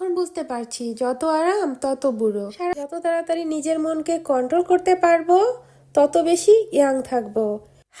এখন বুঝতে পারছি, যত আরাম তত বুড়ো। যত তাড়াতাড়ি নিজের মনকে কন্ট্রোল করতে পারব, তত বেশি ইয়াং থাকব।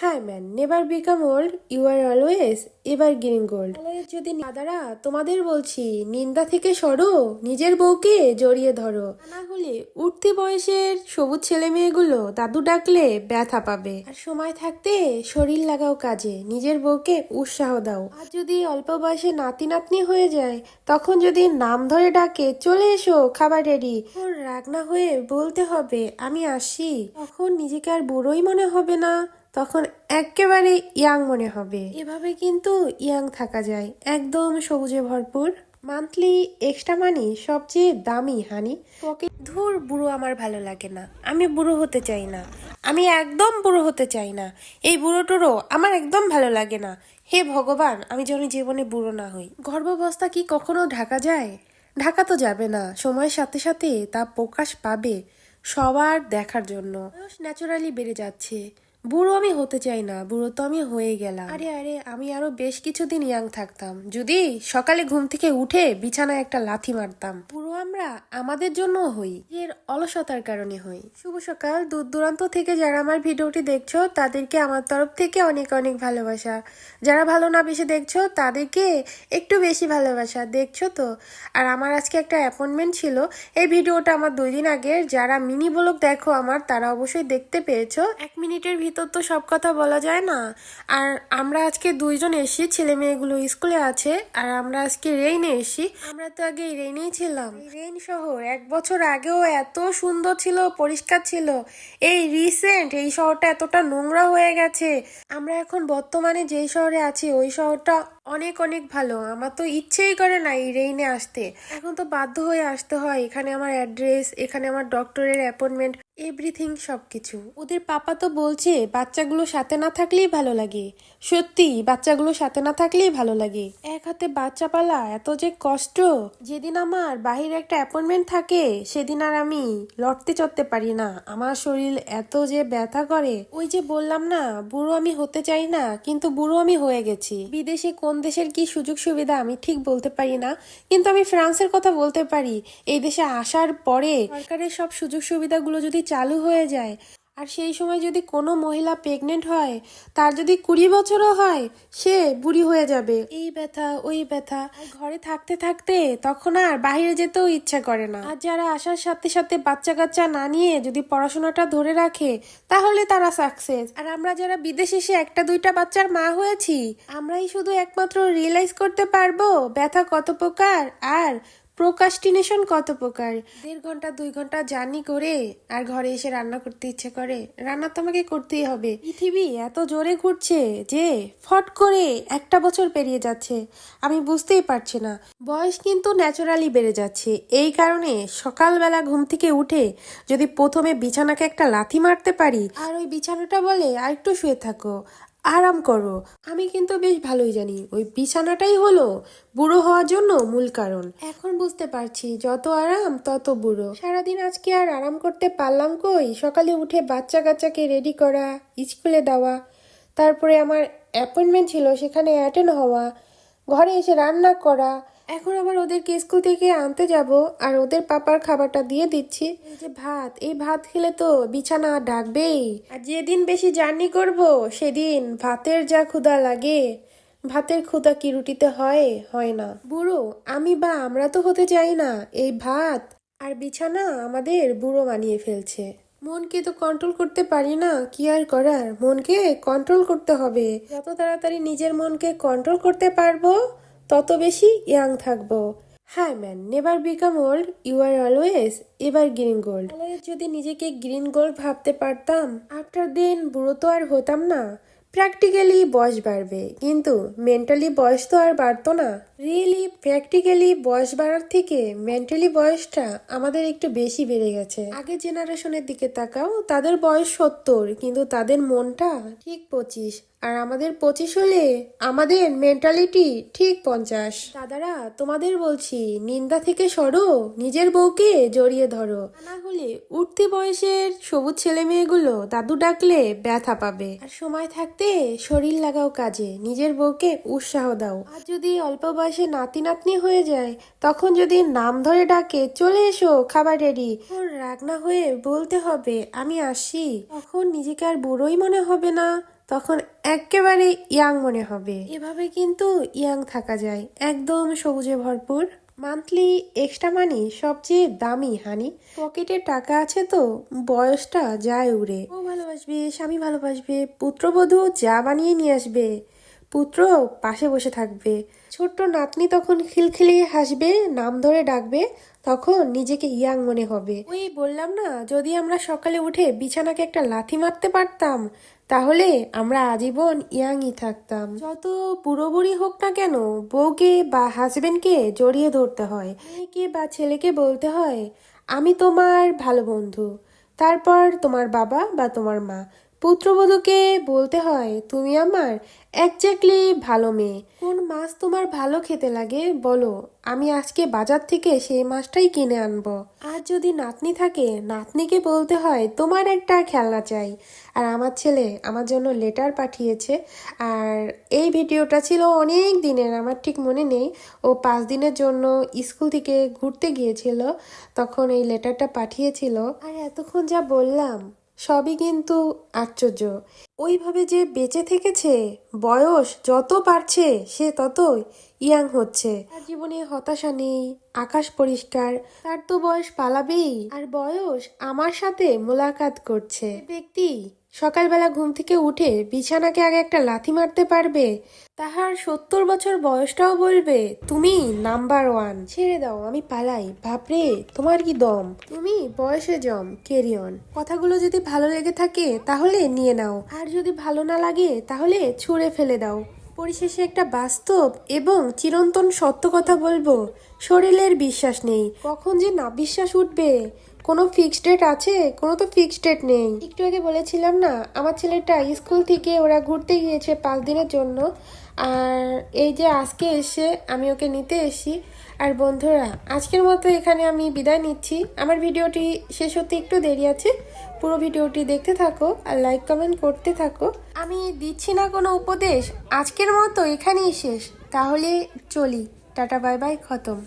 হ্যাঁ man never become old you are always evergreen gold যদি দাদারা তোমাদের বলছি, নিন্দা থেকে সরো, নিজের বউকে জড়িয়ে ধরো। না হলে উঠতি বয়সের সবুজ ছেলে মেয়েগুলো দাদু ডাকলে ব্যথা পাবে। আর সময় থাকতে শরীর লাগাও কাজে, নিজের বউকে উৎসাহ দাও। আর যদি অল্প বয়সে নাতি নাতনি হয়ে যায়, তখন যদি নাম ধরে ডাকে, চলে এসো, খাবার রেডি রাগ না হয়ে বলতে হবে, আমি আসি। তখন নিজেকে আর বুড়োই মনে হবে না। তখন একেবারে ইয়াং মনে হবে। এভাবে কিন্তু ইয়াং থাকা যায়। একদম সবুজে ভরপুর। মান্থলি এক্সট্রা মানি সবচেয়ে দামি হানি। পকেট ধুর বুড়ো আমার ভালো লাগে না। আমি বুড়ো হতে চাই না। আমি একদম বুড়ো হতে চাই না। এই বুড়ো টুড়ো আমার একদম ভালো লাগে না। হে ভগবান আমি যেন জীবনে বুড়ো না হই। গর্ভাবস্থা কি কখনো ঢাকা যায়? ঢাকা তো যাবে না। সময়ের সাথে সাথে তা প্রকাশ পাবে সবার দেখার জন্য। ন্যাচারালি বেড়ে যাচ্ছে। বুড়ো আমি হতে চাই না বুড়ো তো আমি হয়ে গেলাম। আরে আরে আমি আরও বেশ কিছুদিন ইয়াং থাকতাম। যদি সকালে ঘুম থেকে উঠে বিছানায় একটা লাথি মারতাম। বুড়ো আমরা আমাদের জন্য হই এর অলসতার কারণে হই। শুভ সকাল। দূর দূরান্ত থেকে যারা আমার ভিডিওটি দেখছ তাদেরকে আমার তরফ থেকে অনেক অনেক ভালোবাসা। যারা ভালো না বেশি দেখছ তাদেরকে একটু বেশি ভালোবাসা দেখছ তো? আর আমার আজকে একটা অ্যাপয়েন্টমেন্ট ছিল। এই ভিডিওটা আমার দুই দিন আগের। যারা মিনি ব্লগ দেখো আমার তারা অবশ্যই দেখতে পেয়েছ। এক মিনিটের ভিতর তো সব কথা বলা যায় না। আর আমরা আজকে দুইজন এসি ছেলে মেয়েগুলো স্কুলে আছে, আর আমরা আজকে রেইনে এসি আমরা তো আগে রেইনেই ছিলাম। রেইন শহর এক বছর আগেও এত সুন্দর ছিল, পরিষ্কার ছিল। এই রিসেন্ট এই শহরটা এতটা নোংরা হয়ে গেছে। আমরা এখন বর্তমানে যেই শহরে আছি, ওই শহরটা অনেক অনেক ভালো। আমার তো ইচ্ছেই করে না এই রেইনে আসতে। এখন তো বাধ্য হয়ে আসতে হয়। এখানে আমার অ্যাড্রেস এখানে আমার ডক্টরের অ্যাপয়েন্টমেন্ট এভরিথিং সবকিছু। ওদের পাপা তো বলছে, বাচ্চাগুলো সাথে না থাকলেই ভালো লাগে। সত্যি, বাচ্চাগুলো সাথে না থাকলেই ভালো লাগে। এক হাতে বাচ্চা পালা এত যে কষ্ট। যেদিন আমার বাহিরে একটা অ্যাপয়েন্টমেন্ট থাকে, সেদিন আর আমি লড়তে চড়তে পারি না। আমার শরীর এত যে ব্যথা করে। ওই যে বললাম না, বুড়ো আমি হতে চাই না, কিন্তু বুড়ো আমি হয়ে গেছি। বিদেশে কোন দেশের কি সুযোগ সুবিধা আমি ঠিক বলতে পারি না, কিন্তু আমি ফ্রান্সের কথা বলতে পারি। এই দেশে আসার পরে সরকারের সব সুযোগ সুবিধাগুলো যদি চালু হয়ে যায় আর সেই সময় যদি কোনো মহিলা প্রেগনেন্ট হয়, তার যদি কুড়ি বছরও হয়, সে বুড়ি হয়ে যাবে। এই ব্যথা, ওই ব্যথা। ঘরে থাকতে থাকতে তখন আর বাইরে যেতেও ইচ্ছা করে না। আর যারা আসার সাথে সাথে বাচ্চা কাচ্চা না নিয়ে যদি পড়াশোনাটা ধরে রাখে, তাহলে তারা সাকসেস আর আমরা যারা বিদেশে এসে একটা, দুইটা বাচ্চার মা হয়েছি, আমরাই শুধু একমাত্র রিয়েলাইজ করতে পারব ব্যথা কত প্রকার আর প্রোকাস্টিনেশন কত প্রকার? দেড় ঘণ্টা, দুই ঘণ্টা জার্নি করে আর ঘরে এসে রান্না করতে ইচ্ছে করে। রান্না তো আমাকে করতেই হবে। পৃথিবী এত জোরে ঘুরছে যে ফট করে একটা বছর পেরিয়ে যাচ্ছে। আমি বুঝতেই পারছি না। বয়স কিন্তু ন্যাচারালি বেড়ে যাচ্ছে। এই কারণে সকালবেলা ঘুম থেকে উঠে যদি প্রথমে বিছানাকে একটা লাথি মারতে পারি, আর ওই বিছানাটা বলে আর একটু শুয়ে থাকো। আরাম করো। আমি কিন্তু বেশ ভালোই জানি, ওই বিছানাটাই হলো বুড়ো হওয়ার জন্য মূল কারণ। এখন বুঝতে পারছি, যত আরাম তত বুড়ো। সারাদিন আজকে আর আরাম করতে পারলাম কই? সকালে উঠে বাচ্চা কাচ্চাকে রেডি করা, স্কুলে দেওয়া, তারপরে আমার অ্যাপয়েন্টমেন্ট ছিল সেখানে অ্যাটেন্ড হওয়া, ঘরে এসে রান্না করা এখন আবার ওদেরকে স্কুল থেকে আনতে যাব? আর ওদের পাপার খাবারটা দিয়ে দিচ্ছি। যে ভাত, এই ভাত খেলে তো বিছানা ডাকবেই। আর যেদিন বেশি জার্নি করব, সেদিন ভাতের যা ক্ষুধা লাগে, ভাতের ক্ষুধা কি রুটিতে হয়? হয় না। বুড়ো, আমি বা আমরা তো হতে চাই না, এই ভাত আর বিছানা আমাদের বুড়ো মানিয়ে ফেলছে। মনকে তো কন্ট্রোল করতে পারি না, কি আর করার? মনকে কন্ট্রোল করতে হবে। যত তাড়াতাড়ি নিজের মনকে কন্ট্রোল করতে পারব তত বেশি ইয়াং থাকব। হ্যাঁ man never become old you are always evergreen gold যদি নিজেকে গ্রিন গোল্ড ভাবতে পারতাম আফটার দেন বুড়ো তো আর হতাম না। প্র্যাকটিক্যালি বয়স বাড়বে। কিন্তু মেন্টালি বয়স তো আর বাড়তো না। রিয়েলি প্র্যাকটিক্যালি বয়স বাড়ার থেকে মেন্টালি বয়সটা আমাদের একটু বেশি বেড়ে গেছে। আগে জেনারেশনের দিকে তাকাও তাদের বয়স সত্তর কিন্তু তাদের মনটা ঠিক পঁচিশ। আর আমাদের পঁচিশ হলে আমাদের মেন্টালিটি ঠিক পঞ্চাশ। দাদারা, তোমাদের বলছি, নিন্দা থেকে সরো, নিজের বউকে জড়িয়ে ধরো। না হলে উঠতি বয়সের সবুজ ছেলে মেয়েগুলো দাদু ডাকলে ব্যথা পাবে। আর সময় থাকতে শরীর লাগাও কাজে, নিজের বউকে উৎসাহ দাও। আর যদি অল্প বয়সে নাতি নাতনি হয়ে যায়, তখন যদি নাম ধরে ডাকে, চলে এসো, খাবার রেডি রাগ না হয়ে বলতে হবে, আমি আসি। তখন নিজেকে আর বুড়োই মনে হবে না। তখন একেবারে ইয়াং মনে হবে। এভাবে কিন্তু ইয়াং থাকা যায়। একদম সবুজে ভরপুর। মান্থলি এক্সট্রা মানি সবচেয়ে দামি, হানি। পকেটে টাকা আছে তো, বয়সটা যায় উড়ে। ও ভালোবাসবে, স্বামী ভালোবাসবে, পুত্রবধূ যা বানিয়ে নিয়ে আসবে, পুত্র পাশে বসে থাকবে। ছোট্ট নাতনি তখন খিলখিলিয়ে হাসবে, নাম ধরে ডাকবে তখন নিজেকে ইয়াং মনে হবে। ওই বললাম না, যদি আমরা সকালে উঠে বিছানাকে একটা লাথি মারতে পারতাম, তাহলে আমরা আজীবন ইয়াংই থাকতাম। যত বুড়ো বুড়ি হোক না কেন, বউকে বা হাজবেন্ডকে জড়িয়ে ধরতে হয়। মেয়েকে বা ছেলেকে বলতে হয়, আমি তোমার ভালো বন্ধু। তারপর তোমার বাবা বা তোমার মা। পুত্রবধূকে বলতে হয়, তুমি আমার একজাক্টলি ভালো মেয়ে। কোন মাছ তোমার ভালো খেতে লাগে বলো। আমি আজকে বাজার থেকে সেই মাছটাই কিনে আনব। আর যদি নাতনি থাকে, নাতনিকে বলতে হয়, তোমার একটা খেলনা চাই। আর আমার ছেলে আমার জন্য লেটার পাঠিয়েছে। আর এই ভিডিওটা ছিল অনেক দিনের, আমার ঠিক মনে নেই। ও পাঁচ দিনের জন্য স্কুল থেকে ঘুরতে গিয়েছিল, তখন এই লেটারটা পাঠিয়েছিল। আর এতক্ষণ যা বললাম সবই কিন্তু আশ্চর্য। ওইভাবে যে বেঁচে থেকেছে, বয়স যত পারছে সে ততই ইয়াং হচ্ছে। তার জীবনে হতাশা নেই, আকাশ পরিষ্কার, তার তো বয়স পালাবেই, আর বয়স আমার সাথে মোলাকাত করছে। ব্যক্তি সকালবেলা ঘুম থেকে উঠে বিছানাকে আগে একটা লাথি মারতে পারবে। তাহার সত্তর বছর বয়সটাও বলবে, তুমি নাম্বার ওয়ান। ছেড়ে দাও, আমি পালাই। বাপরে, তোমার কি দম? তুমি বয়সে জম কেরিয়ন কথাগুলো যদি ভালো লেগে থাকে, তাহলে নিয়ে নাও। আর যদি ভালো না লাগে, তাহলে ছুঁড়ে ফেলে দাও। পরিশেষে একটা বাস্তব এবং চিরন্তন সত্য কথা বলব। শরীরের বিশ্বাস নেই। কখন যে না বিশ্বাস উঠবে কোনো ফিক্সড ডেট আছে? কোনো তো ফিক্সড ডেট নেই। একটু আগে বলেছিলাম না, আমার ছেলেটা স্কুল থেকে ওরা ঘুরতে গিয়েছে পাঁচ দিনের জন্য। আর এই যে আজকে এসে আমি ওকে নিতে এসি আর বন্ধুরা, আজকের মতো এখানে আমি বিদায় নিচ্ছি। আমার ভিডিওটি শেষ হতে একটু দেরি আছে। পুরো ভিডিওটি দেখতে থাকো আর লাইক কমেন্ট করতে থাকো। আমি দিচ্ছি না কোনো উপদেশ। আজকের মতো এখানেই শেষ। তাহলে চলি। টাটা বাই বাই খতম।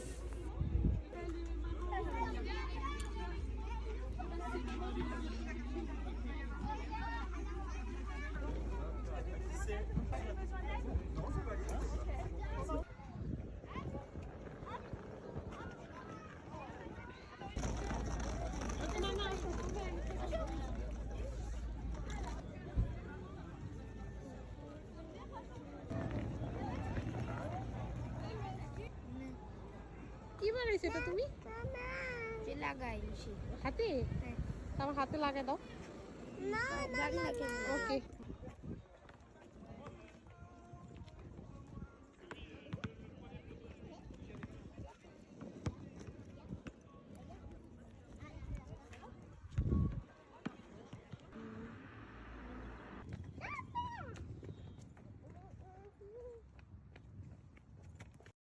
এটা তুমি? যে লাগাইছি। হাতে? হ্যাঁ। আমার হাতে লাগাই দাও। না জানি না ওকে